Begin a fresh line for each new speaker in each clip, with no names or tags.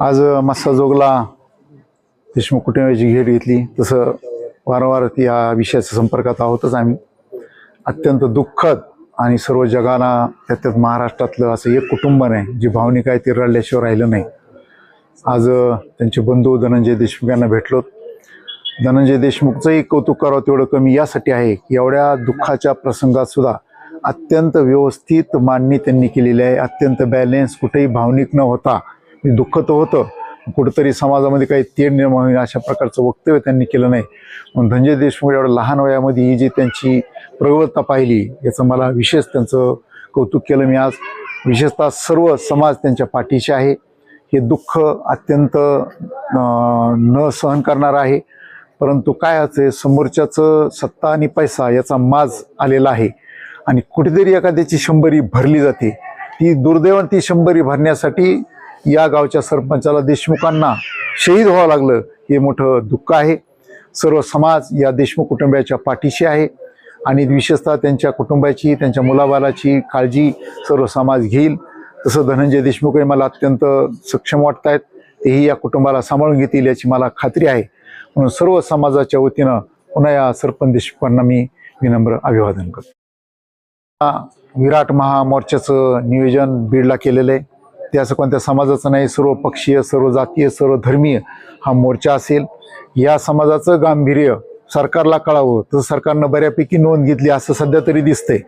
आज मस्साजोगला देशमुख कुटुंबाची घेर घेतली. तसं वारंवार या विषयाच्या संपर्कात आहोतच आम्ही. अत्यंत दुःखद आणि सर्व जगाला त्यात त्यात महाराष्ट्रातलं असं एक कुटुंब नाही जी भावनिक आहे ती रडल्याशिवाय राहिलं नाही. आज त्यांचे बंधू धनंजय देशमुख यांना भेटलो. धनंजय देशमुखचंही कौतुक करावं तेवढं कमी यासाठी आहे. की एवढ्या दुःखाच्या प्रसंगात सुद्धा अत्यंत व्यवस्थित मांडणी त्यांनी केलेली आहे. अत्यंत बॅलेन्स कुठेही भावनिक न होता दुःख तर होतं. कुठंतरी समाजामध्ये काही तेढ निर्माण होईल अशा प्रकारचं वक्तव्य त्यांनी केलं नाही. म्हणून धनंजय देशमुख एवढ्या लहान वयामध्ये ही जी त्यांची प्रगवता पाहिली याचं मला विशेष त्यांचं कौतुक केलं मी आज. विशेषतः सर्व समाज त्यांच्या पाठीशी आहे. हे दुःख अत्यंत न सहन करणार आहे. परंतु काय आहे समोरच्याचं सत्ता आणि पैसा याचा माज आलेला आहे. आणि कुठेतरी एखाद्याची शंभरी भरली जाते. ती दुर्दैवान ती शंभरी भरण्यासाठी या गावच्या सरपंचाला देशमुखांना शहीद व्हावं लागलं हे मोठं दुःख आहे. सर्व समाज या देशमुख कुटुंबियाच्या पाठीशी आहे आणि विशेषतः त्यांच्या कुटुंबाची त्यांच्या मुलाबालाची काळजी सर्व समाज घेईल. तसं धनंजय देशमुखही मला अत्यंत सक्षम वाटत आहेत तेही या कुटुंबाला सांभाळून घेतील याची मला खात्री आहे. म्हणून सर्व समाजाच्या वतीनं पुन्हा या सरपंच देशमुखांना मी विनम्र अभिवादन करतो. हा विराट महामोर्चाचं नियोजन बीडला केलेलं आहे. ते असं कोणत्या समाजाचं नाही सर्व पक्षीय सर्व जातीय सर्व धर्मीय हा मोर्चा असेल. या समाजाचं गांभीर्य सरकारला कळावं. तसं सरकारनं बऱ्यापैकी नोंद घेतली असं सध्या तरी दिसतंय.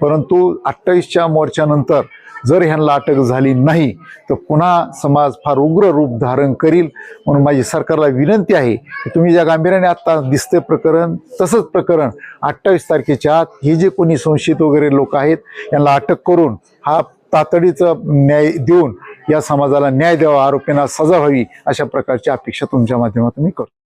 परंतु अठ्ठावीसच्या मोर्चानंतर जर ह्यांना अटक झाली नाही तर पुन्हा समाज फार उग्र रूप धारण करील म्हणून माझी सरकारला विनंती आहे की तुम्ही ज्या गांभीर्याने आत्ता दिसते प्रकरण तसंच प्रकरण अठ्ठावीस तारखेच्या आत हे जे कोणी संशयित वगैरे लोक आहेत यांना अटक करून हा तातडीचा न्याय देऊन या समाजाला न्याय द्यावा आरोपींना सजा व्हावी अशा प्रकारची अपेक्षा तुमच्या माध्यमातून मी करतो.